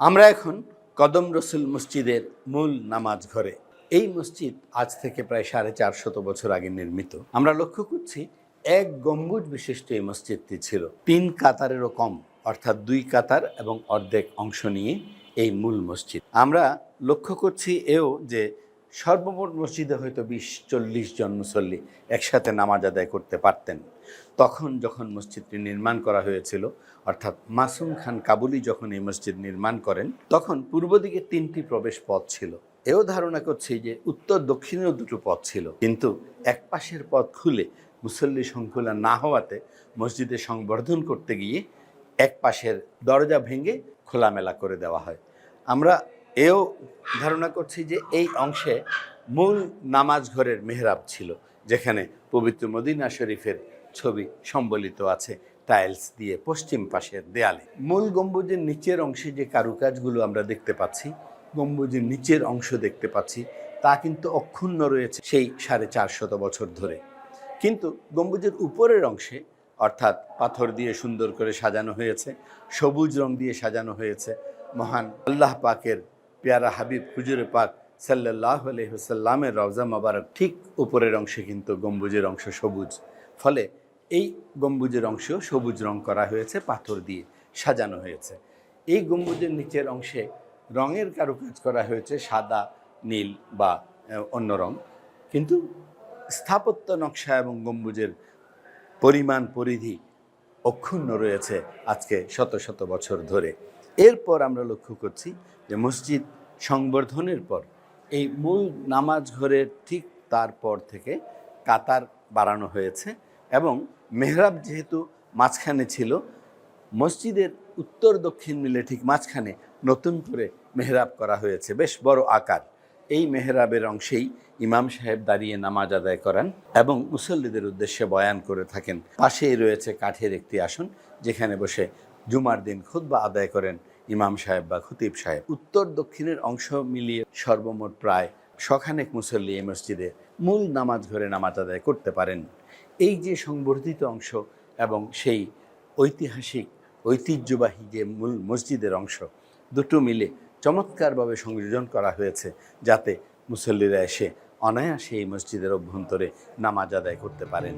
আমরা এখন কদম রসুল মসজিদের মূল নামাজ ঘরে। এই মসজিদ আজ থেকে প্রায় সাড়ে চারশত বছর আগে নির্মিত। আমরা লক্ষ্য করছি এক গম্বুজ বিশিষ্ট এই মসজিদটি ছিল। তিন কাতারেরও কম, অর্থাৎ দুই কাতার এবং অর্ধেক অংশ নিয়ে এই মূল মসজিদ। আমরা লক্ষ্য করছি এও যে সর্বমোট মসজিদে হয়তো বিশ, চল্লিশ জন মুসল্লি একসাথে নামাজ আদায় করতে পারতেন। তখন যখন মসজিদটি নির্মাণ করা হয়েছিল, অর্থাৎ মাসুম খান কাবুলি যখন এই মসজিদ নির্মাণ করেন, তখন পূর্ব দিকে তিনটি প্রবেশ পথ ছিল। এও ধারণা করছি যে উত্তর দক্ষিণেও দুটো পথ ছিল। কিন্তু এক পাশের পথ খুলে মুসল্লি সংকুলা না হওয়াতে মসজিদে সংবর্ধন করতে গিয়ে এক পাশের দরজা ভেঙে খোলামেলা করে দেওয়া হয়। আমরা এও ধারণা করছি যে এই অংশে মূল নামাজ ঘরের মেহরাব ছিল, যেখানে পবিত্র মদিনা শরীফের ছবি সম্বলিত আছে টাইলস দিয়ে পশ্চিম পাশের দেয়ালে। মূল গম্বুজের নিচের অংশে যে কারুকাজগুলো আমরা দেখতে পাচ্ছি, গম্বুজের নিচের অংশ দেখতে পাচ্ছি, তা কিন্তু অক্ষুণ্ণ রয়েছে সেই সাড়ে চারশত বছর ধরে। কিন্তু গম্বুজের উপরের অংশে, অর্থাৎ পাথর দিয়ে সুন্দর করে সাজানো হয়েছে, সবুজ রং দিয়ে সাজানো হয়েছে, মহান আল্লাহ পাকের পেয়ারা হাবিব হুজুরে পাক সাল্লাহ আলহিহসাল্লামের রওজা মোবারক ঠিক উপরের অংশে কিন্তু গম্বুজের অংশ সবুজ। ফলে এই গম্বুজের অংশ সবুজ রং করা হয়েছে, পাথর দিয়ে সাজানো হয়েছে। এই গম্বুজের নিচের অংশে রঙের কারুকাজ করা হয়েছে, সাদা, নীল বা অন্য রং। কিন্তু স্থাপত্য নকশা এবং গম্বুজের পরিমাণ, পরিধি অক্ষুণ্ণ রয়েছে আজকে শত শত বছর ধরে। এরপর আমরা লক্ষ্য করছি যে মসজিদ সংবর্ধনের পর এই মূল নামাজ ঘরের ঠিক তারপর থেকে কাতার বাড়ানো হয়েছে এবং মেহরাব যেহেতু মাঝখানে ছিল, মসজিদের উত্তর দক্ষিণ মিলে ঠিক মাঝখানে নতুন করে মেহরাব করা হয়েছে। বেশ বড় আকার। এই মেহরাবের অংশেই ইমাম সাহেব দাঁড়িয়ে নামাজ আদায় করান এবং মুসল্লিদের উদ্দেশ্যে বয়ান করে থাকেন। পাশেই রয়েছে কাঠের একটি আসন, যেখানে বসে জুমার দিন খুতবা আদায় করেন ইমাম সাহেব বা খতিব সাহেব, উত্তর দক্ষিণের অংশ মিলিয়ে সর্বমোট প্রায় শখানেক মুসল্লি এই মসজিদে মূল নামাজ ঘরে নামাজ আদায় করতে পারেন। এই যে সংবর্ধিত অংশ এবং সেই ঐতিহাসিক, ঐতিহ্যবাহী যে মূল মসজিদের অংশ, দুটো মিলে চমৎকারভাবে সংযোজন করা হয়েছে যাতে মুসল্লিরা এসে অনায়াসে এই মসজিদের অভ্যন্তরে নামাজ আদায় করতে পারেন।